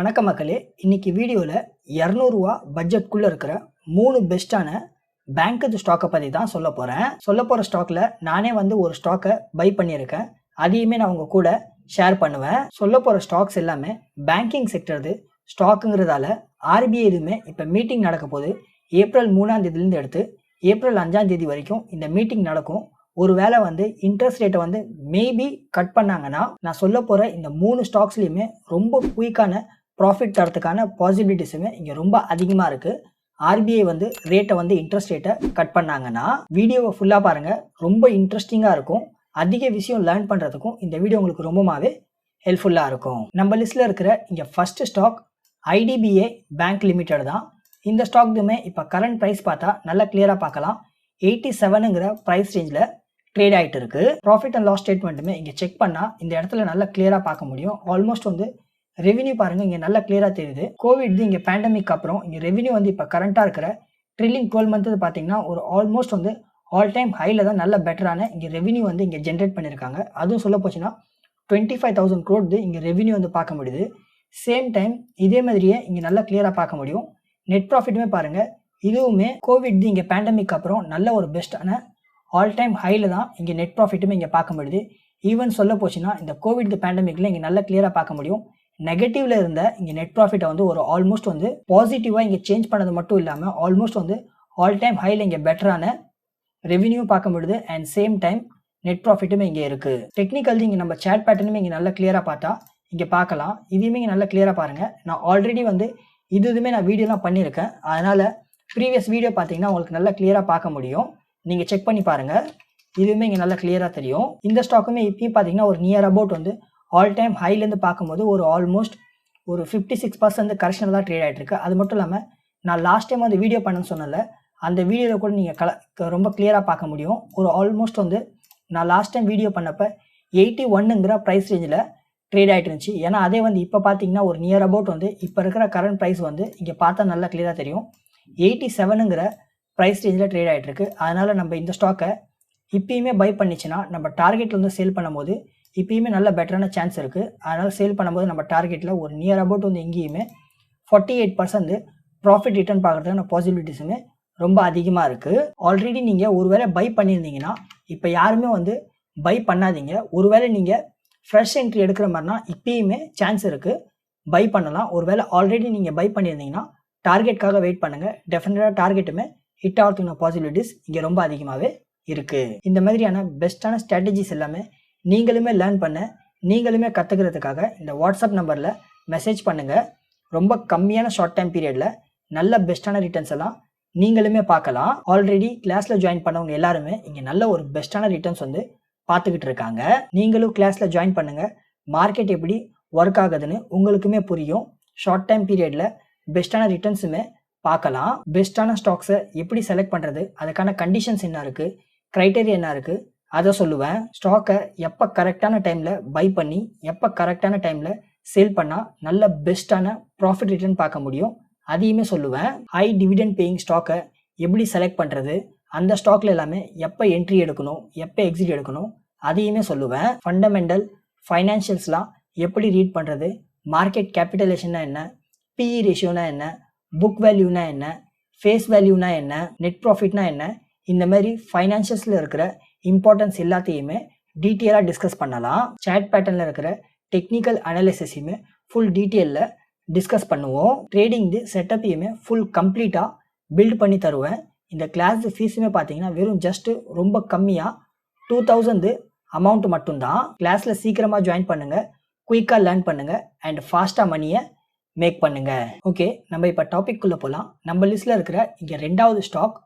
வணக்க மக்களே. இன்னைக்கு வீடியோவில் இரநூறுவா பட்ஜெட்குள்ளே இருக்கிற மூணு பெஸ்ட்டான பேங்க்கு ஸ்டாக்கை பற்றி தான் சொல்ல போகிறேன் சொல்ல போகிற ஸ்டாக்கில் நானே வந்து ஒரு ஸ்டாக்கை பை பண்ணியிருக்கேன். அதையுமே நான் உங்கள் கூட ஷேர் பண்ணுவேன். சொல்ல போகிற ஸ்டாக்ஸ் எல்லாமே பேங்கிங் செக்டர்து ஸ்டாக்குங்கிறதால ஆர்பிஐ எதுவுமே இப்போ மீட்டிங் நடக்க போகுது ஏப்ரல் மூணாம் தேதியிலேருந்து எடுத்து ஏப்ரல் அஞ்சாம் தேதி வரைக்கும் இந்த மீட்டிங் நடக்கும். ஒரு வேளை வந்து இன்ட்ரெஸ்ட் ரேட்டை வந்து மேபி கட் பண்ணாங்கன்னா நான் சொல்ல போகிற இந்த மூணு ஸ்டாக்ஸ்லையுமே ரொம்ப குயிக்கான ப்ராஃபிட் தரத்துக்கான பாசிபிலிட்டிஸுமே இங்கே ரொம்ப அதிகமாக இருக்குது ஆர்பிஐ வந்து ரேட்டை வந்து இன்ட்ரெஸ்ட் ரேட்டை கட் பண்ணாங்கன்னா வீடியோவை ஃபுல்லாக பாருங்கள் ரொம்ப இன்ட்ரெஸ்டிங்காக இருக்கும். அதிக விஷயம் லேர்ன் பண்ணுறதுக்கும் இந்த வீடியோ உங்களுக்கு ரொம்பவே ஹெல்ப்ஃபுல்லாக இருக்கும். நம்ம லிஸ்ட்டில் இருக்கிற இங்கே first stock IDBI bank limited தான். இந்த ஸ்டாக்துமே இப்போ கரண்ட் ப்ரைஸ் பார்த்தா நல்லா கிளியராக பார்க்கலாம். எயிட்டி செவனுங்கிற ப்ரைஸ் ரேஞ்சில் ட்ரேட் ஆகிட்டு இருக்கு. ப்ராஃபிட் அண்ட் லாஸ் ஸ்டேட்மெண்ட்டுமே இங்கே செக் பண்ணால் இந்த இடத்துல நல்லா கிளியராக பார்க்க முடியும். ஆல்மோஸ்ட் வந்து ரெவென்யூ பாருங்கள் இங்கே நல்லா கிளியராக தெரியுது. கோவிட் இங்கே பேண்டமிக் அப்புறம் இங்கே ரெவென்யூ வந்து இப்போ கரண்ட்டாக இருக்கிற ட்ரில்லிங் டுவெல் மந்த்து பார்த்தீங்கன்னா ஒரு ஆல்மோஸ்ட் வந்து ஆல் டைம் ஹையில் தான் நல்ல பெட்டரான இங்கே ரெவென்யூ வந்து இங்கே ஜென்ரேட் பண்ணியிருக்காங்க அதுவும் சொல்ல போச்சுன்னா டுவெண்ட்டி ஃபைவ் தௌசண்ட் க்ரோட் இங்கே ரெவென்யூ வந்து பார்க்க முடியுது. சேம் டைம் இதே மாதிரியே இங்கே நல்லா கிளியராக பார்க்க முடியும். நெட் ப்ராஃபிட்டுமே பாருங்கள் இதுவுமே கோவிட் இங்கே பேண்டமிக் அப்புறம் நல்ல ஒரு பெஸ்ட்டான ஆல் டைம் ஹையில் தான் இங்கே நெட் ப்ராஃபிட்டுமே இங்கே பார்க்க முடியுது. ஈவன் சொல்ல போச்சுன்னா இந்த கோவிட் பேண்டமிக்கில் இங்கே நல்லா கிளியராக பார்க்க முடியும். நெகட்டிவ்ல இருந்த இங்கே நெட் ப்ராஃபிட்டை வந்து ஒரு ஆல்மோஸ்ட் வந்து பாசிட்டிவாக இங்கே சேஞ்ச் பண்ணது மட்டும் இல்லாமல் ஆல்மோஸ்ட் வந்து ஆல் டைம் ஹையில் இங்கே பெட்டரான ரெவென்யூ பார்க்க முடியுது அண்ட் சேம் டைம் நெட் ப்ராஃபிட்டுமே இங்கே இருக்குது டெக்னிக்கல் இங்கே நம்ம சேட் பேட்டர்னுமே இங்கே நல்லா கிளியராக பார்த்தா இங்கே பார்க்கலாம். இதையுமே இங்கே நல்லா கிளியராக பாருங்கள் நான் ஆல்ரெடி வந்து இது இதுவுமே நான் வீடியோலாம் பண்ணியிருக்கேன். அதனால் ப்ரீவியஸ் வீடியோ பார்த்தீங்கன்னா உங்களுக்கு நல்லா கிளியராக பார்க்க முடியும். நீங்கள் செக் பண்ணி பாருங்கள் இதுவுமே இங்கே நல்லா கிளியராக தெரியும். இந்த ஸ்டாக்குமே இப்பயும் பார்த்தீங்கன்னா ஒரு நியர் அபவுட் வந்து ஆல் டைம் ஹைலேருந்து பார்க்கும்போது ஒரு ஆல்மோஸ்ட் ஒரு ஃபிஃப்டி சிக்ஸ் பர்சன்ட் கரெக்ஷனில் தான் ட்ரேட் ஆகிட்டு இருக்கு அது மட்டும் இல்லாமல் நான் லாஸ்ட் டைம் வந்து வீடியோ பண்ணேன்னு சொன்னல அந்த வீடியோவில் கூட நீங்கள் கல ரொம்ப கிளியராக பார்க்க முடியும். ஒரு ஆல்மோஸ்ட் வந்து நான் லாஸ்ட் டைம் வீடியோ பண்ணப்போ எயிட்டி ஒன்னுங்கிற ப்ரைஸ் ரேஞ்சில் ட்ரேட் ஆகிட்டு இருந்துச்சு. ஏன்னா அதே வந்து இப்போ பார்த்தீங்கன்னா ஒரு நியர் அபவுட் வந்து இப்போ இருக்கிற கரண்ட் ப்ரைஸ் வந்து இங்கே பார்த்தா நல்லா கிளியராக தெரியும். எயிட்டி செவனுங்கிற ப்ரைஸ் ரேஞ்சில் ட்ரேட் ஆகிட்டு இருக்கு அதனால் நம்ம இந்த ஸ்டாக்கை இப்பயுமே பை பண்ணிச்சுன்னா நம்ம டார்கெட்டில் வந்து சேல் பண்ணும்போது இப்பயுமே நல்ல பெட்டரான சான்ஸ் இருக்குது அதனால் சேல் பண்ணும்போது நம்ம டார்கெட்டில் ஒரு நியர் அபவுட் வந்து எங்கேயுமே forty eight percent profit return பார்க்குறதுக்கான பாசிபிலிட்டிஸுமே ரொம்ப அதிகமாக இருக்குது ஆல்ரெடி நீங்கள் ஒரு வேளை பை பண்ணியிருந்தீங்கன்னா இப்போ யாருமே வந்து பை பண்ணாதீங்க. ஒருவேளை நீங்கள் ஃப்ரெஷ் என்ட்ரி எடுக்கிற மாதிரினா இப்பயுமே சான்ஸ் இருக்குது பை பண்ணலாம். ஒருவேளை ஆல்ரெடி நீங்கள் பை பண்ணியிருந்தீங்கன்னா டார்கெட்காக வெயிட் பண்ணுங்கள் டெஃபினட்டாக டார்கெட்டுமே ஹிட் ஆகிறதுக்கான பாசிபிலிட்டிஸ் இங்கே ரொம்ப அதிகமாகவே இருக்குது இந்த மாதிரியான பெஸ்ட்டான ஸ்ட்ராட்டஜிஸ் எல்லாமே நீங்களுமே லேர்ன் பண்ண நீங்களுமே கற்றுக்கிறதுக்காக இந்த வாட்ஸ்அப் நம்பரில் மெசேஜ் பண்ணுங்கள் ரொம்ப கம்மியான ஷார்ட் டைம் பீரியடில் நல்ல பெஸ்ட்டான ரிட்டர்ன்ஸ் எல்லாம் நீங்களுமே பார்க்கலாம். ஆல்ரெடி கிளாஸில் ஜாயின் பண்ணவங்க எல்லாருமே இங்கே நல்ல ஒரு பெஸ்ட்டான ரிட்டர்ன்ஸ் வந்து பார்த்துக்கிட்டு இருக்காங்க. நீங்களும் கிளாஸில் ஜாயின் பண்ணுங்கள் மார்க்கெட் எப்படி ஒர்க் ஆகுதுன்னு உங்களுக்குமே புரியும். ஷார்ட் டைம் பீரியடில் பெஸ்ட்டான ரிட்டர்ன்ஸுமே பார்க்கலாம். பெஸ்ட்டான ஸ்டாக்ஸை எப்படி செலக்ட் பண்ணுறது அதுக்கான கண்டிஷன்ஸ் என்ன இருக்குது க்ரைட்டேரியா என்ன இருக்குது அதை சொல்லுவேன். ஸ்டாக்கை எப்போ கரெக்டான டைமில் பை பண்ணி எப்போ கரெக்டான டைமில் சேல் பண்ணால் நல்ல பெஸ்ட்டான ப்ராஃபிட் ரிட்டர்ன் பார்க்க முடியும். அதையுமே சொல்லுவேன். ஹை டிவிடெண்ட் பேயிங் ஸ்டாக்கை எப்படி செலக்ட் பண்ணுறது அந்த ஸ்டாக்ல எல்லாமே எப்போ என்ட்ரி எடுக்கணும்? எப்போ எக்ஸிட் எடுக்கணும்? அதையுமே சொல்லுவேன். ஃபண்டமெண்டல் ஃபைனான்ஷியல்ஸ்லாம் எப்படி ரீட் பண்ணுறது மார்க்கெட் கேபிட்டலேஷன்னா என்ன? பிஇ ரேஷியோனா என்ன? புக் வேல்யூனா என்ன? ஃபேஸ் வேல்யூனா என்ன? நெட் ப்ராஃபிட்னா என்ன? இந்த மாதிரி ஃபைனான்ஷியல்ஸில் இருக்கிற இம்பார்ட்டன்ஸ் எல்லாத்தையுமே டீட்டெயிலாக டிஸ்கஸ் பண்ணலாம். சேட் பேட்டர்னில் இருக்கிற டெக்னிக்கல் அனாலிசிஸையுமே ஃபுல் டீட்டெயிலில் டிஸ்கஸ் பண்ணுவோம். ட்ரேடிங் செட்டப்பையுமே ஃபுல் கம்ப்ளீட்டாக பில்ட் பண்ணி தருவேன். இந்த கிளாஸ் ஃபீஸுமே பார்த்தீங்கன்னா வெறும் ஜஸ்ட்டு ரொம்ப கம்மியாக டூ தௌசண்ட் அமௌண்ட் மட்டும்தான். கிளாஸில் சீக்கிரமாக ஜாயின் பண்ணுங்கள் குயிக்காக லேர்ன் பண்ணுங்கள் அண்ட் ஃபாஸ்ட்டாக மணியை மேக் பண்ணுங்கள் ஓகே நம்ம இப்போ டாபிக் போகலாம் நம்ம லிஸ்ட்டில் இருக்கிற இங்கே ரெண்டாவது ஸ்டாக்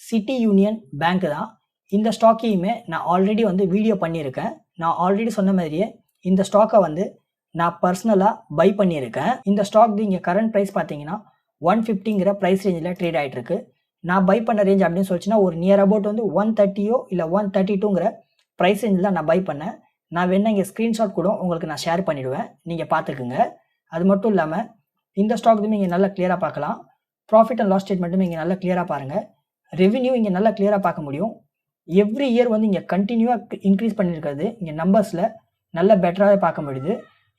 சிட்டி யூனியன் பேங்க் தான். இந்த ஸ்டாக்கையுமே நான் ஆல்ரெடி வந்து வீடியோ பண்ணியிருக்கேன். நான் ஆல்ரெடி சொன்ன மாதிரியே இந்த ஸ்டாக்கை வந்து நான் பர்சனலாக பை பண்ணியிருக்கேன். இந்த ஸ்டாக் இங்கே கரண்ட் ப்ரைஸ் பார்த்தீங்கன்னா ஒன் ஃபிஃப்டிங்கிற ப்ரைஸ் ரேஞ்சில் ட்ரேட் ஆகிட்டு இருக்கு நான் பை பண்ண ரேஞ்ச் அப்படின்னு சொல்லிச்சுன்னா ஒரு நியர் அபவுட் வந்து ஒன் தேர்ட்டியோ இல்லை ஒன் தேர்ட்டி டூங்கிற ப்ரைஸ் ரேஞ்சில் நான் பை பண்ணேன். நான் வேணா இங்கே ஸ்க்ரீன்ஷாட் கூட உங்களுக்கு நான் ஷேர் பண்ணிவிடுவேன் நீங்கள் பார்த்துக்குங்க. அது மட்டும் இல்லாமல் இந்த ஸ்டாக்ஸுமே இங்கே நல்லா கிளியராக பார்க்கலாம். ப்ராஃபிட் அண்ட் லாஸ் ஸ்டேட்மெண்ட்டும் இங்கே நல்லா கிளியராக பாருங்கள் ரெவின்யூ இங்கே நல்லா கிளியராக பார்க்க முடியும். எவ்ரி இயர் வந்து இங்கே கண்டினியூவாக இன்க்ரீஸ் பண்ணியிருக்கிறது இங்கே நம்பர்ஸில் நல்ல பெட்டராகவே பார்க்க முடியுது.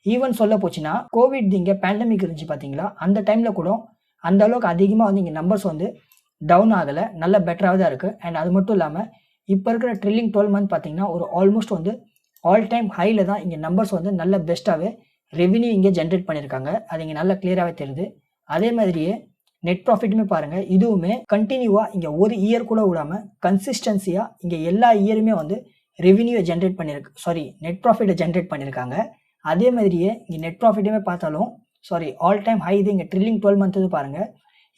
ஈவன் சொல்ல போச்சுன்னா கோவிட் இங்கே பேண்டமிக் இருந்துச்சு பார்த்தீங்களா அந்த டைமில் கூட அந்த அளவுக்கு அதிகமாக வந்து இங்கே நம்பர்ஸ் வந்து டவுன் ஆகலை. நல்ல பெட்டராக தான் இருக்குது அண்ட் அது மட்டும் இல்லாமல் இப்போ இருக்கிற ட்ரில்லிங் டுவெல் மந்த் பார்த்தீங்கன்னா ஒரு ஆல்மோஸ்ட் வந்து ஆல் டைம் ஹையில் தான் இங்கே நம்பர்ஸ் வந்து நல்ல பெஸ்ட்டாகவே ரெவின்யூ இங்கே ஜென்ரேட் பண்ணியிருக்காங்க. அது இங்கே நல்லா கிளியராகவே தெரியுது. அதே மாதிரியே நெட் ப்ராஃபிட்டுமே பாருங்கள் இதுவுமே கண்டினியூவாக இங்கே ஒரு இயர் கூட விடாமல் கன்சிஸ்டன்சியாக இங்கே எல்லா இயருமே வந்து ரெவின்யூவை ஜென்ரேட் பண்ணியிருக்கு சாரி நெட் ப்ராஃபிட்டை ஜென்ரேட் பண்ணியிருக்காங்க அதே மாதிரியே இங்கே நெட் ப்ராஃபிட்டுமே பார்த்தாலும் சாரி ஆல் டைம் ஹை இது இங்கே ட்ரில்லிங் டுவெல் மந்த்து பாருங்கள்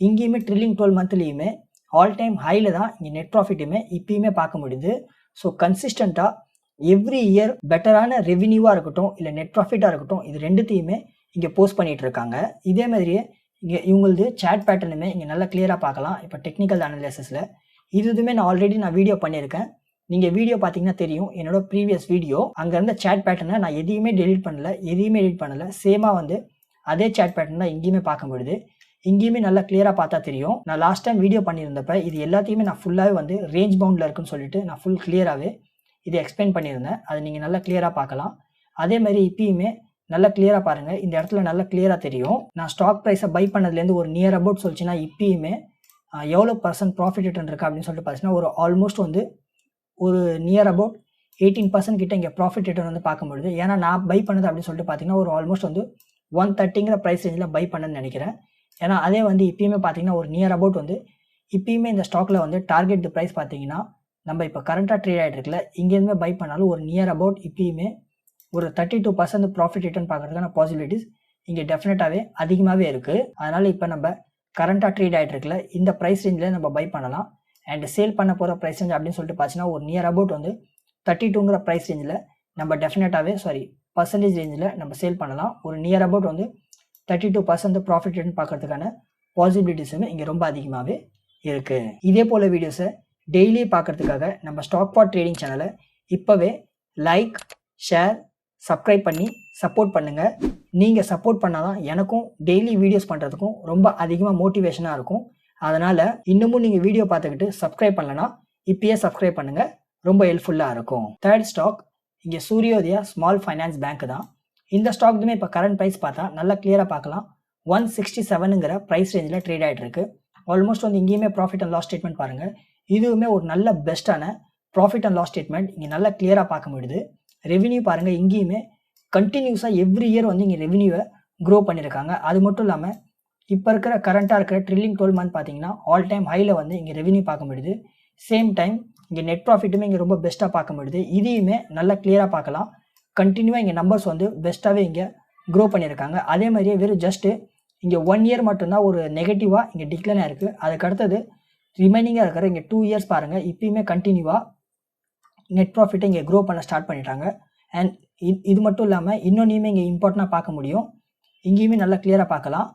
இங்கேயுமே ட்ரில்லிங் டுவெல் மந்த்லேயுமே ஆல் டைம் ஹையில் தான் இங்கே நெட் ப்ராஃபிட்டுமே இப்பயுமே பார்க்க முடியுது. ஸோ கன்சிஸ்டண்ட்டாக எவ்ரி இயர் பெட்டரான ரெவின்யூவாக இருக்கட்டும் இல்லை நெட் ப்ராஃபிட்டாக இருக்கட்டும் இது ரெண்டுத்தையுமே இங்கே போஸ்ட் பண்ணிகிட்டு இருக்காங்க. இதே மாதிரியே இங்கே இவங்களது சேட் பேட்டர்னுமே இங்கே நல்லா கிளியராக பார்க்கலாம். இப்போ டெக்னிக்கல் அனலிசஸில் இது இதுவுமே நான் ஆல்ரெடி நான் வீடியோ பண்ணியிருக்கேன். நீங்கள் வீடியோ பார்த்தீங்கன்னா தெரியும். என்னோட ப்ரீவியஸ் வீடியோ அங்கே இருந்த சேட் பேட்டர்னை நான் எதையுமே டெலிட் பண்ணல எதையுமே எடிட் பண்ணல. சேமாக வந்து அதே சேட் பேட்டர்ன் தான் இங்கேயுமே பார்க்க முடியுது. இங்கேயுமே நல்லா கிளியராக பார்த்தா தெரியும். நான் லாஸ்ட் டைம் வீடியோ பண்ணியிருந்தப்ப இது எல்லாத்தையுமே நான் ஃபுல்லாகவே வந்து ரேஞ்ச் பவுண்டில் இருக்குன்னு சொல்லிட்டு நான் ஃபுல் கிளியராகவே இது எக்ஸ்பிளைன் பண்ணியிருந்தேன். அதை நீங்கள் நல்லா கிளியராக பார்க்கலாம். அதே மாதிரி இப்பயுமே நல்லா கிளியராக பாருங்கள் இந்த இடத்துல நல்லா கிளியராக தெரியும். நான் ஸ்டாக் ப்ரைஸை பை பண்ணதுலேருந்து ஒரு நியர் அபவுட் சொல்லிச்சுன்னா இப்பயுமே எவ்வளோ பர்சன்ட் ப்ராஃபிட் ரிட்டர்ன் இருக்குது அப்படின்னு சொல்லிட்டு பார்த்தீங்கன்னா ஒரு ஆல்மோஸ்ட் வந்து ஒரு நியர் அபவுட் எயிட்டீன் பர்சன்ட் கிட்ட இங்கே ப்ராஃபிட் ரிட்டர்ன் வந்து பார்க்க முடியுது ஏன்னா நான் பை பண்ணது அப்படின்னு சொல்லிட்டு பார்த்தீங்கன்னா ஒரு ஆல்மோஸ்ட் வந்து ஒன் தேர்ட்டிங்கிற ப்ரைஸ் ரேஞ்சில் பை பண்ணன்னு நினைக்கிறேன். ஏன்னா அதே வந்து இப்பயுமே பார்த்தீங்கன்னா ஒரு நியர் அபவுட் வந்து இப்பயுமே இந்த ஸ்டாக்கில் வந்து டார்கெட் ப்ரைஸ் பார்த்தீங்கன்னா நம்ம இப்போ கரண்ட்டாக ட்ரேட் ஆகிட்டு இருக்குல்ல இங்கேருந்துமே பை பண்ணாலும் ஒரு நியர் அபவுட் இப்பயுமே ஒரு thirty two percent profit return பார்க்கறதுக்கான பாசிபிலிட்டிஸ் இங்கே டெஃபினட்டாகவே அதிகமாகவே இருக்குது அதனால் இப்போ நம்ம கரண்ட்டாக ட்ரேட் ஆகிட்டு இருக்குல்ல இந்த ப்ரைஸ் ரேஞ்சில் நம்ம பை பண்ணலாம். அண்ட் சேல் பண்ண போகிற ப்ரைஸ் ரேஞ்ச் அப்படின்னு சொல்லிட்டு பார்த்தீங்கன்னா ஒரு நியர் அபவுட் வந்து தேர்ட்டி டூங்கிற ப்ரைஸ் ரேஞ்சில் நம்ம டெஃபினட்டாகவே சாரி பர்சன்டேஜ் ரேஞ்சில் நம்ம சேல் பண்ணலாம். ஒரு நியர் அபவுட் வந்து thirty two percent profit return பார்க்கறதுக்கான பாசிபிலிட்டிஸுமே இங்கே ரொம்ப அதிகமாகவே இருக்குது இதே போல் வீடியோஸை டெய்லி பார்க்கறதுக்காக நம்ம ஸ்டாக் பாட் ட்ரேடிங் சேனலை இப்போவே லைக் ஷேர் சப்ஸ்கிரைப் பண்ணி சப்போர்ட் பண்ணுங்கள் நீங்கள் சப்போர்ட் பண்ணால் தான் எனக்கும் டெய்லி வீடியோஸ் பண்ணுறதுக்கும் ரொம்ப அதிகமாக மோட்டிவேஷனாக இருக்கும். அதனால் இன்னமும் நீங்கள் வீடியோ பார்த்துக்கிட்டு சப்ஸ்கிரைப் பண்ணலனா இப்பயே சப்ஸ்கிரைப் பண்ணுங்கள் ரொம்ப ஹெல்ப்ஃபுல்லாக இருக்கும். தேர்ட் ஸ்டாக் இங்கே சூரியோதயா ஸ்மால் ஃபைனான்ஸ் பேங்க் தான். இந்த ஸ்டாக்குமே இப்போ கரண்ட் ப்ரைஸ் பார்த்தா நல்லா கிளியராக பார்க்கலாம். ஒன் சிக்ஸ்டி செவனுங்கிற ப்ரைஸ் ரேஞ்சில் ட்ரேட் ஆகிட்டு இருக்கு. ஆல்மோஸ்ட் வந்து இங்கேயுமே ப்ராஃபிட் அண்ட் லாஸ் ஸ்டேட்மெண்ட் பாருங்கள் இதுவுமே ஒரு நல்ல பெஸ்ட்டான ப்ராஃபிட் அண்ட் லாஸ் ஸ்டேட்மெண்ட் இங்கே நல்லா கிளியராக பார்க்க முடியுது. ரெவின்யூ பாருங்கள் இங்கேயுமே கண்டினியூஸாக எவ்ரி இயர் வந்து இங்கே ரெவின்யூவை க்ரோ பண்ணியிருக்காங்க அது மட்டும் இல்லாமல் இப்போ இருக்கிற கரண்ட்டாக இருக்கிற ட்ரில்லிங் டுவெல் மந்த் பார்த்தீங்கன்னா ஆல் டைம் ஹையில் வந்து இங்கே ரெவன்யூ பார்க்க முடியுது. சேம் டைம் இங்கே நெட் ப்ராஃபிட்டுமே இங்கே ரொம்ப பெஸ்ட்டாக பார்க்க முடியுது. இதையுமே நல்லா கிளியராக பார்க்கலாம். கண்டினியூவாக இங்கே நம்பர்ஸ் வந்து பெஸ்ட்டாகவே இங்கே க்ரோ பண்ணியிருக்காங்க அதே மாதிரியே வெறும் ஜஸ்ட்டு இங்கே ஒன் இயர் மட்டும்தான் ஒரு நெகட்டிவாக இங்கே டிக்ளைன் இருக்குது அதுக்கு அடுத்தது ரிமைனிங்காக இருக்கிற இங்கே டூ இயர்ஸ் பாருங்கள் இப்பயுமே கண்டினியூவாக நெட் ப்ராஃபிட்டை இங்கே க்ரோ பண்ண ஸ்டார்ட் பண்ணிட்டாங்க. அண்ட் இது மட்டும் இல்லாமல் இன்னொன்றையுமே இங்கே இம்பார்ட்டண்ட்டாக பார்க்க முடியும். இங்கேயுமே நல்லா கிளியராக பார்க்கலாம்.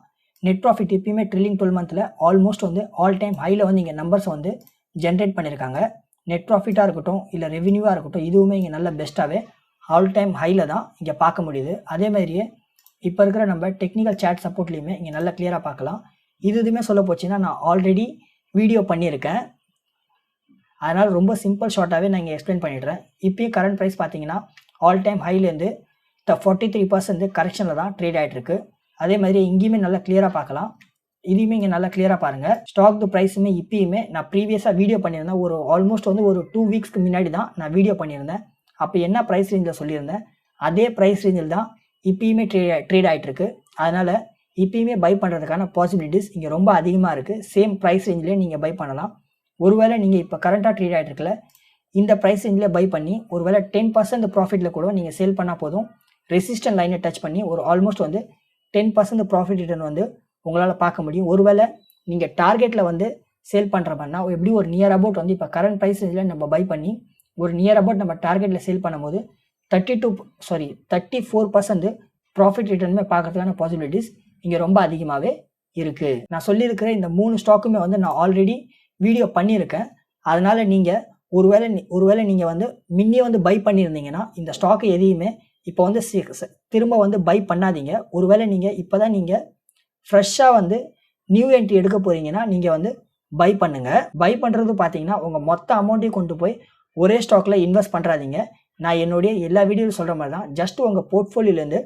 நெட் ப்ராஃபிட் இப்பயுமே ட்ரில்லிங் டுவெல் மந்தில் ஆல்மோஸ்ட் வந்து ஆல் டைம் ஹையில் வந்து இங்கே நம்பர்ஸ் வந்து ஜென்ரேட் பண்ணியிருக்காங்க நெட் ப்ராஃபிட்டாக இருக்கட்டும் இல்லை ரெவென்யூவாக இருக்கட்டும் இதுவுமே இங்கே நல்ல பெஸ்ட்டாகவே ஆல் டைம் ஹையில் தான் இங்கே பார்க்க முடியுது. அதே மாதிரியே இப்போ இருக்கிற நம்ம டெக்னிக்கல் சேட் சப்போர்ட்லேயுமே இங்கே நல்லா கிளியராக பார்க்கலாம். இது இதுவுமே சொல்ல போச்சுன்னா நான் ஆல்ரெடி வீடியோ பண்ணியிருக்கேன். அதனால் ரொம்ப சிம்பிள் ஷார்ட்டாகவே நான் இங்கே எக்ஸ்பிளைன் பண்ணிடுறேன். இப்போயும் கரண்ட் ப்ரைஸ் பார்த்தீங்கன்னா ஆல் டைம் ஹைலேருந்து த ஃபார்ட்டி த்ரீ பர்சன்ட் கரெக்ஷனில் தான் ட்ரேட் ஆகிட்டு இருக்கு. அதே மாதிரி இங்கேயுமே நல்லா கிளியராக பார்க்கலாம் இதையுமே இங்கே நல்லா கிளியராக பாருங்கள் ஸ்டாக் ப்ரைஸுமே இப்பயுமே நான் ப்ரீவியஸாக வீடியோ பண்ணியிருந்தேன். ஒரு ஆல்மோஸ்ட் வந்து ஒரு டூ வீக்ஸ்க்கு முன்னாடி தான் நான் வீடியோ பண்ணியிருந்தேன். அப்போ என்ன ப்ரைஸ் ரேஞ்சில் சொல்லியிருந்தேன்? அதே ப்ரைஸ் ரேஞ்சில் தான் இப்பயுமே ட்ரே ட்ரேட் ஆகிட்டுருக்கு அதனால் இப்பயுமே பை பண்ணுறதுக்கான பாசிபிலிட்டிஸ் இங்கே ரொம்ப அதிகமாக இருக்குது சேம் ப்ரைஸ் ரேஞ்சிலே நீங்கள் பை பண்ணலாம். ஒருவேளை நீங்கள் இப்போ கரண்ட்டாக ட்ரீட் ஆகிட்டு இருக்கல இந்த ப்ரைஸ் ரேஞ்சில் பை பண்ணி ஒருவேளை டென் பர்சன்ட் ப்ராஃபிட்டில் கூட நீங்கள் சேல் பண்ணால் போதும். ரெசிஸ்டன்ட் லைனை டச் பண்ணி ஒரு ஆல்மோஸ்ட் வந்து டென் பர்சன்ட் ப்ராஃபிட் ரிட்டர்ன் வந்து உங்களால் பார்க்க முடியும். ஒருவேளை நீங்கள் டார்கெட்டில் வந்து சேல் பண்ணுற மாதிரினா எப்படி ஒரு நியர் அபவுட் வந்து இப்போ கரண்ட் ப்ரைஸ் ரேஞ்சில் நம்ம பை பண்ணி ஒரு நியர் அபவுட் நம்ம டார்கெட்டில் சேல் பண்ணும்போது thirty two sorry thirty four percent profit ரிட்டர்னுமே பார்க்கறதுக்கான பாசிபிலிட்டிஸ் இங்கே ரொம்ப அதிகமாகவே இருக்குது நான் சொல்லியிருக்கிற இந்த மூணு ஸ்டாக்குமே வந்து நான் ஆல்ரெடி வீடியோ பண்ணியிருக்கேன். அதனால் நீங்கள் ஒருவேளை ஒருவேளை நீங்கள் வந்து முன்னே வந்து பை பண்ணியிருந்தீங்கன்னா இந்த ஸ்டாக்கு எதையுமே இப்போ வந்து திரும்ப வந்து பை பண்ணாதீங்க. ஒருவேளை நீங்கள் இப்போ தான் நீங்கள் ஃப்ரெஷ்ஷாக வந்து நியூ என்ட்ரி எடுக்க போகிறீங்கன்னா நீங்கள் வந்து பை பண்ணுங்கள் பை பண்ணுறது பார்த்தீங்கன்னா உங்கள் மொத்த அமௌண்ட்டையும் கொண்டு போய் ஒரே ஸ்டாக்கில் இன்வெஸ்ட் பண்ணுறாதீங்க நான் என்னுடைய எல்லா வீடியோவில் சொல்கிற மாதிரி தான். ஜஸ்ட் உங்கள் போர்ட்ஃபோலியோலேருந்து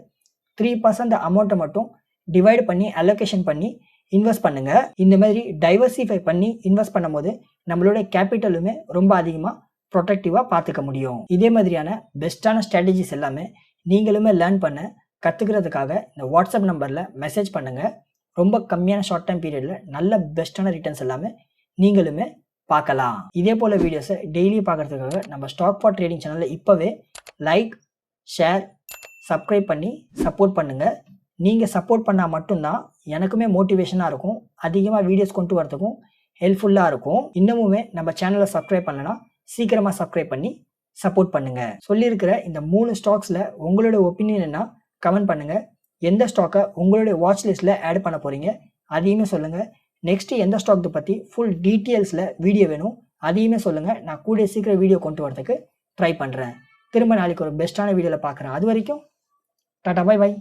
த்ரீ பர்சன்ட் அமௌண்ட்டை மட்டும் டிவைட் பண்ணி அலோகேஷன் பண்ணி இன்வெஸ்ட் பண்ணுங்க. இந்த மாதிரி டைவர்சிஃபை பண்ணி இன்வெஸ்ட் பண்ணும்போது நம்மளுடைய கேபிட்டலுமே ரொம்ப அதிகமாக ப்ரொடக்டிவாக பார்த்துக்க முடியும். இதே மாதிரியான பெஸ்ட்டான ஸ்ட்ராட்டஜிஸ் எல்லாமே நீங்களுமே லேர்ன் பண்ண கற்றுக்கிறதுக்காக இந்த வாட்ஸ்அப் நம்பரில் மெசேஜ் பண்ணுங்கள் ரொம்ப கம்மியான ஷார்ட் டைம் பீரியடில் நல்ல பெஸ்ட்டான ரிட்டர்ன்ஸ் எல்லாமே நீங்களுமே பார்க்கலாம். இதே போல் வீடியோஸை டெய்லி பார்க்குறதுக்காக நம்ம ஸ்டாக் ஃபார் ட்ரேடிங் சேனலில் இப்போவே லைக் ஷேர் சப்ஸ்கிரைப் பண்ணி சப்போர்ட் பண்ணுங்கள் நீங்கள் சப்போர்ட் பண்ணால் மட்டும்தான் எனக்குமே மோட்டிவேஷனாக இருக்கும். அதிகமாக வீடியோஸ் கொண்டு வரதுக்கும் ஹெல்ப்ஃபுல்லாக இருக்கும். இன்னமுமே நம்ம சேனலை சப்ஸ்கிரைப் பண்ணலன்னா சீக்கிரமாக சப்ஸ்கிரைப் பண்ணி சப்போர்ட் பண்ணுங்கள் சொல்லியிருக்கிற இந்த மூணு ஸ்டாக்ஸில் உங்களோட ஒப்பீனியன் என்ன கமெண்ட் பண்ணுங்கள் எந்த ஸ்டாக்கை உங்களுடைய வாட்ச் லிஸ்ட்டில் ஆட் பண்ண போகிறீங்க அதையுமே சொல்லுங்கள் நெக்ஸ்ட்டு எந்த ஸ்டாக் பற்றி ஃபுல் டீட்டெயில்ஸில் வீடியோ வேணும் அதையுமே சொல்லுங்கள் நான் கூடிய சீக்கிரம் வீடியோ கொண்டு வரதுக்கு ட்ரை பண்ணுறேன் திரும்ப நாளைக்கு ஒரு பெஸ்ட்டான வீடியோவில் பார்க்குறேன். அது வரைக்கும் டாட்டா பை பாய்